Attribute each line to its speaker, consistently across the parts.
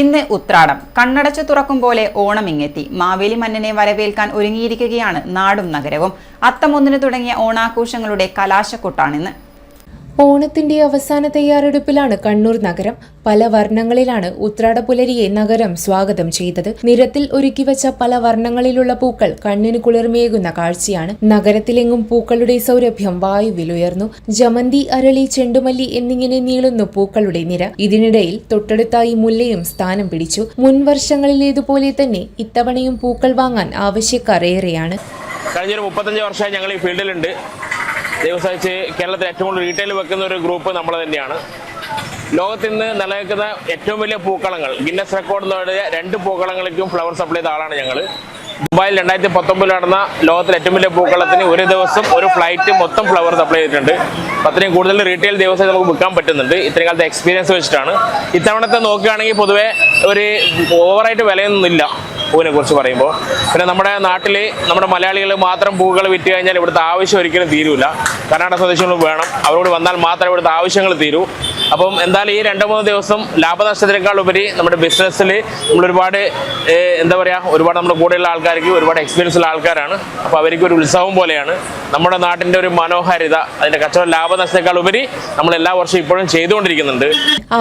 Speaker 1: ഇന്ന് ഉത്രാടം. കണ്ണടച്ചു തുറക്കും പോലെ ഓണം ഇങ്ങെത്തി. മാവേലി മന്നനെ വരവേൽക്കാൻ ഒരുങ്ങിയിരിക്കുകയാണ് നാടും നഗരവും. അത്തമൊന്നിന് തുടങ്ങിയ ഓണാഘോഷങ്ങളുടെ കലാശക്കൊട്ടാണിന്ന്
Speaker 2: ഓണത്തിന്റെ അവസാന തയ്യാറെടുപ്പിലാണ് കണ്ണൂർ നഗരം. പല വർണങ്ങളിലാണ് ഉത്രാട പുലരിയെ നഗരം സ്വാഗതം ചെയ്തത്. നിരത്തിൽ ഒരുക്കിവച്ച പല വർണങ്ങളിലുള്ള പൂക്കൾ കണ്ണിന് കുളിർമയേകുന്ന കാഴ്ചയാണ്. നഗരത്തിലെങ്ങും പൂക്കളുടെ സൗരഭ്യം വായുവിലുയർന്നു. ജമന്തി അരളി ചെണ്ടുമല്ലി എന്നിങ്ങനെ നീളുന്നു പൂക്കളുടെ നിര ഇതിനിടയിൽ തൊട്ടടുത്തായി മുല്ലയും സ്ഥാനം പിടിച്ചു. മുൻ വർഷങ്ങളിലേതുപോലെ തന്നെ ഇത്തവണയും പൂക്കൾ വാങ്ങാൻ ആവശ്യക്കാർ ഏറെയാണ്
Speaker 3: കഴിഞ്ഞൊരു മുപ്പത്തഞ്ച് വർഷമായി ഞങ്ങൾ ഈ ഫീൽഡിലുണ്ട്. ദൈവം സഹിച്ച് കേരളത്തിൽ ഏറ്റവും കൂടുതൽ റീറ്റെയിൽ വെക്കുന്ന ഒരു ഗ്രൂപ്പ് നമ്മൾ തന്നെയാണ്. ലോകത്തിൽ നിന്ന് നിലനിൽക്കുന്ന ഏറ്റവും വലിയ പൂക്കളങ്ങൾ ഗിന്നസ് റെക്കോർഡ് നേടിയ രണ്ട് പൂക്കളങ്ങൾക്കും ഫ്ലവർ സപ്ലൈ ചെയ്ത ആളാണ് ഞങ്ങൾ ദുബായിൽ രണ്ടായിരത്തി പത്തൊമ്പതിൽ നടന്ന ലോകത്തിലെ ഏറ്റവും വലിയ പൂക്കളത്തിന് ഒരു ദിവസം ഒരു ഫ്ലൈറ്റ് മൊത്തം ഫ്ലവർ സപ്ലൈ ചെയ്തിട്ടുണ്ട്. അത്രയും കൂടുതൽ റീറ്റെയിൽ ദിവസം നമുക്ക് വിൽക്കാൻ പറ്റുന്നുണ്ട്. ഇത്രയും കാലത്തെ എക്സ്പീരിയൻസ് വെച്ചിട്ടാണ്. ഇത്തവണത്തെ നോക്കുകയാണെങ്കിൽ പൊതുവേ ഒരു ഓവറായിട്ട് വിലയൊന്നുമില്ല. പൂവിനെ കുറിച്ച് പറയുമ്പോൾ പിന്നെ നമ്മുടെ നാട്ടിൽ നമ്മുടെ മലയാളികൾ മാത്രം പൂക്കൾ വിറ്റ് കഴിഞ്ഞാൽ ഇവിടുത്തെ ആവശ്യം ഒരിക്കലും തീരൂല. കർണാടക സ്വദേശികൾ വേണം. അവരോട് വന്നാൽ മാത്രമേ ഇവിടുത്തെ ആവശ്യങ്ങൾ തീരൂ. അപ്പം എന്തായാലും ഈ രണ്ട് മൂന്ന് ദിവസം ലാഭനഷ്ടത്തിനേക്കാൾ ഉപരി നമ്മുടെ ബിസിനസ്സിൽ നമ്മൾ ഒരുപാട് എന്താ പറയുക ഒരുപാട് നമ്മുടെ കൂടെയുള്ള ആൾക്കാർക്ക് ഒരുപാട് എക്സ്പീരിയൻസ് ഉള്ള ആൾക്കാരാണ്. അപ്പോൾ അവർക്ക് ഒരു ഉത്സവം പോലെയാണ്. നമ്മുടെ നാട്ടിന്റെ ഒരു മനോഹാരിത അതിന്റെ കച്ചവട ലാഭനഷ്ടത്തേക്കാൾ ഉപരി നമ്മൾ എല്ലാ വർഷവും ഇപ്പോഴും ചെയ്തുകൊണ്ടിരിക്കുന്നുണ്ട്.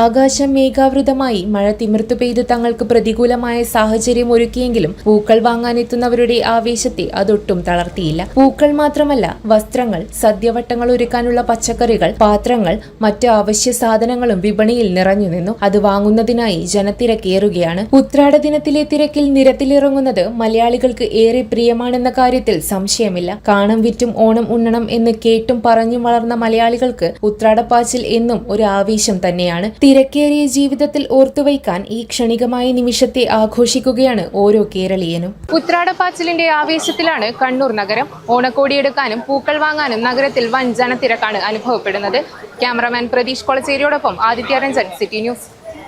Speaker 2: ആകാശം മേഘാവൃതമായി മഴ തിമിർത്തു പെയ്ത് തങ്ങൾക്ക് പ്രതികൂലമായ സാഹചര്യം ഒരുക്കിയെങ്കിലും പൂക്കൾ വാങ്ങാനെത്തുന്നവരുടെ ആവേശത്തെ അതൊട്ടും തളർത്തിയില്ല. പൂക്കൾ മാത്രമല്ല വസ്ത്രങ്ങൾ സദ്യവട്ടങ്ങൾ ഒരുക്കാനുള്ള പച്ചക്കറികൾ പാത്രങ്ങൾ മറ്റ് അവശ്യ സാധനങ്ങളും വിപണിയിൽ നിറഞ്ഞു നിന്നു. അത് വാങ്ങുന്നതിനായി ജനത്തിരക്കേറുകയാണ് ഉത്രാട ദിനത്തിലെ തിരക്കിൽ നിരത്തിലിറങ്ങുന്നത് മലയാളികൾക്ക് ഏറെ പ്രിയമാണെന്ന കാര്യത്തിൽ സംശയമില്ല. കാണം വിറ്റും ഓണം ഉണ്ണണം എന്ന് കേട്ടും പറഞ്ഞും വളർന്ന മലയാളികൾക്ക് ഉത്രാടപ്പാച്ചിൽ എന്നും ഒരു ആവേശം തന്നെയാണ്. തിരക്കേറിയ ജീവിതത്തിൽ ഓർത്തുവയ്ക്കാൻ ഈ ക്ഷണികമായ നിമിഷത്തെ ആഘോഷിക്കുകയാണ് ഓരോ കേരളീയനും. ഉത്രാടപ്പാച്ചിലിന്റെ ആവേശത്തിലാണ് കണ്ണൂർ നഗരം. ഓണക്കോടിയെടുക്കാനും പൂക്കൾ വാങ്ങാനും നഗരത്തിൽ വൻ ജനത്തിരക്കാണ് അനുഭവപ്പെടുന്നത്. ക്യാമറമാൻ പ്രതീഷ് കൊളച്ചേരിയോടൊപ്പം ആദിത്യ രഞ്ജൻ സിറ്റി ന്യൂസ്.